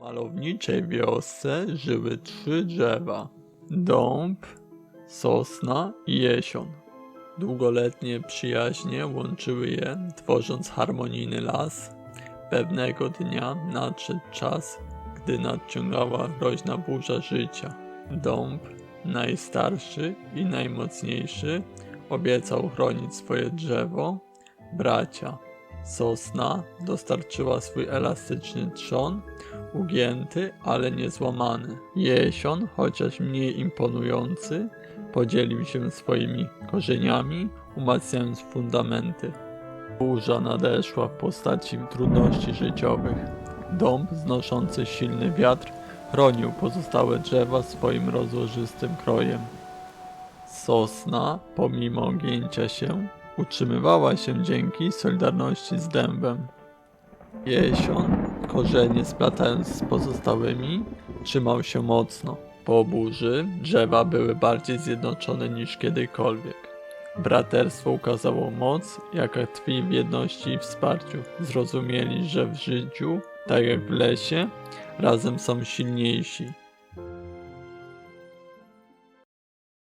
Malowniczej wiosce żyły trzy drzewa: dąb, sosna i jesion. Długoletnie przyjaźnie łączyły je, tworząc harmonijny las. Pewnego dnia nadszedł czas, gdy nadciągała groźna burza życia. Dąb, najstarszy i najmocniejszy, obiecał chronić swoje drzewo. Bracia, sosna dostarczyła swój elastyczny trzon, ugięty, ale niezłamany. Jesion, chociaż mniej imponujący, podzielił się swoimi korzeniami, umacniając fundamenty. Burza nadeszła w postaci trudności życiowych. Dąb znoszący silny wiatr chronił pozostałe drzewa swoim rozłożystym krojem. Sosna, pomimo gięcia się, utrzymywała się dzięki solidarności z dębem. Jesion, korzenie splatając z pozostałymi, trzymał się mocno. Po burzy drzewa były bardziej zjednoczone niż kiedykolwiek. Braterstwo ukazało moc, jaka tkwi w jedności i wsparciu. Zrozumieli, że w życiu, tak jak w lesie, razem są silniejsi.